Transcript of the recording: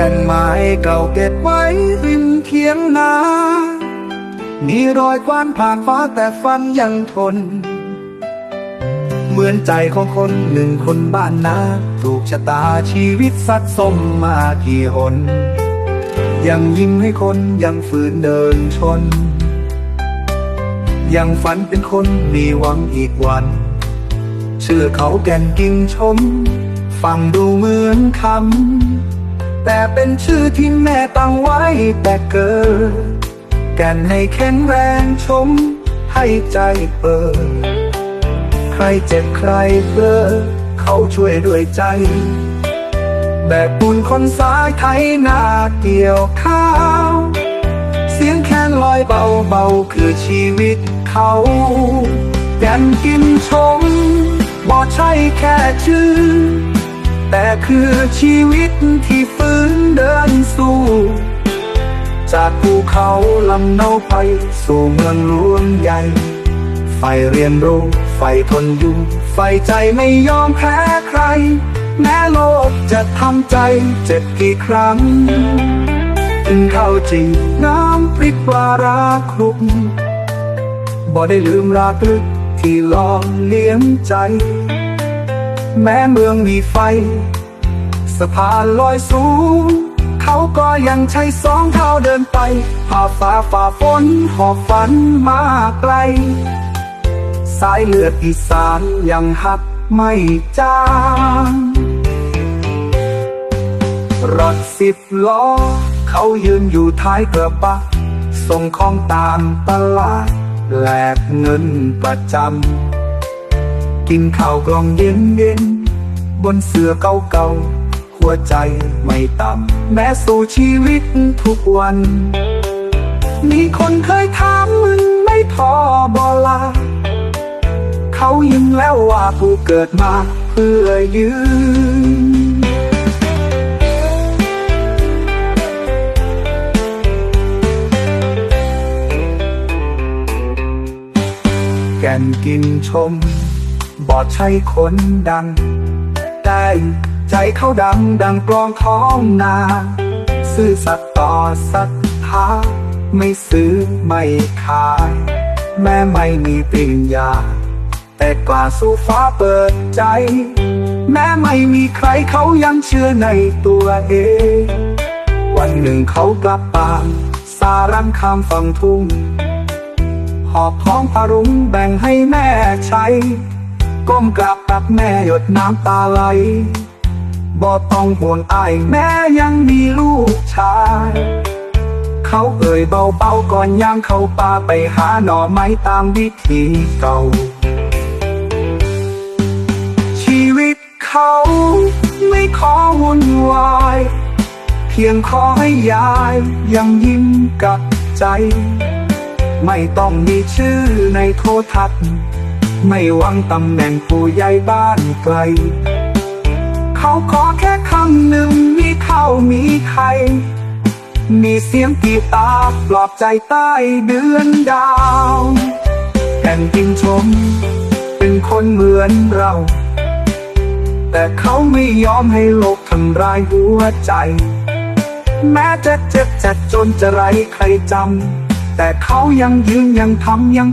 แตนไม้เก่าเก็บไว้ริมเทียงนา มีรอยควานผ่านฟ้าแต่ฟันยังทน เหมือนใจของคนหนึ่งคนบ้านนา ถูกชะตาชีวิตสัดสมมากี่หน ยังยิ้มให้คนยังฝืนเดินชน ยังฝันเป็นคนมีหวังอีกวัน เชื่อเขาแก่นกิ่งชม ฟังดูเหมือนคำ แต่เป็นชื่อที่แม่ตั้งไว้แต่เกิดก่นให้แข็งแรงชม ให้ใจเปิด ใครเจ็บใครเพ้อเขาช่วยด้วยใจ แบกบุญคนสายไทยนาเกี่ยวข้าว เสียงแค้นลอยเบาๆคือชีวิตเขาแก่นกินชมบ่ใช่แค่ชื่อ แต่คือชีวิตที่ฟื้นเดินสู้ จากภูเขาลำเนาไปสู่เมืองหลวงใหญ่ ไฟเรียนรู้ไฟทนอยู่ ไฟใจไม่ยอมแพ้ใคร แม้โลกจะทำใจเจ็บกี่ครั้งถึงเข้าจริงน้ำพริกปลาราคลุกบ่ได้ลืมราตรึกที่ล่อเลี้ยงใจ แม้เมืองมีไฟ สะพานลอยสูง เขาก็ยังใช้สองเท้าเดินไปผ่าฟ้าฝ่าฝนหอบฝันมาไกล สายเลือดอีสานยังหักไม่จางรถสิบล้อ เขายืนอยู่ท้ายกระบะส่งของตามตลาดแลกเงินประจำ กินข้าวกล่องเย็นเย็นบนเสื้อเก่าเก่าหัวใจไม่ต่ำแม้สู่ชีวิตทุกวัน มีคนเคยถามมึงไม่พอบอลา เขายิ้มแล้วว่าผู้เกิดมาเพื่อยืนแก่นกินชม บอดใช่คนดัง แต่ใจเขาดังดังกลองท้องนา ซื่อสัตย์ต่อศรัทธาไม่ซื้อไม่ขาย แม้ไม่มีปริญญา แต่กล้าสู้ฟ้าเปิดใจ แม้ไม่มีใครเขายังเชื่อในตัวเอง วันหนึ่งเขากลับบ้านสารังคำฝั่งทุ่งหอบท้องพารุงแบ่งให้แม่ใช้ ก้มกราบตักแม่หยดน้ำตาไหลบ่ต้องห่วงอายแม่ยังมีลูกชาย เขาเอ่ยเบาๆก่อนย่างเข้าป่าไปหาหน่อไม้ตามวิธีเก่า ชีวิตเขาไม่ขอวุ่นวาย เพียงขอให้ยายยังยิ้มกับใจ ไม่ต้องมีชื่อในโทรทัศน์ ไม่หวังตำแหน่งผู้ใหญ่บ้านไกล เขาขอแค่คำหนึ่งมีข้าวมีไข่มีเสียงกีตาร์ปลอบใจใต้เดือนดาวแผ่นดินชม เป็นคนเหมือนเรา แต่เขาไม่ยอมให้โลกทำร้ายหัวใจ แม้จะเจ็บจะจนจะไรใครจำแต่เขายังยืนยังทำยัง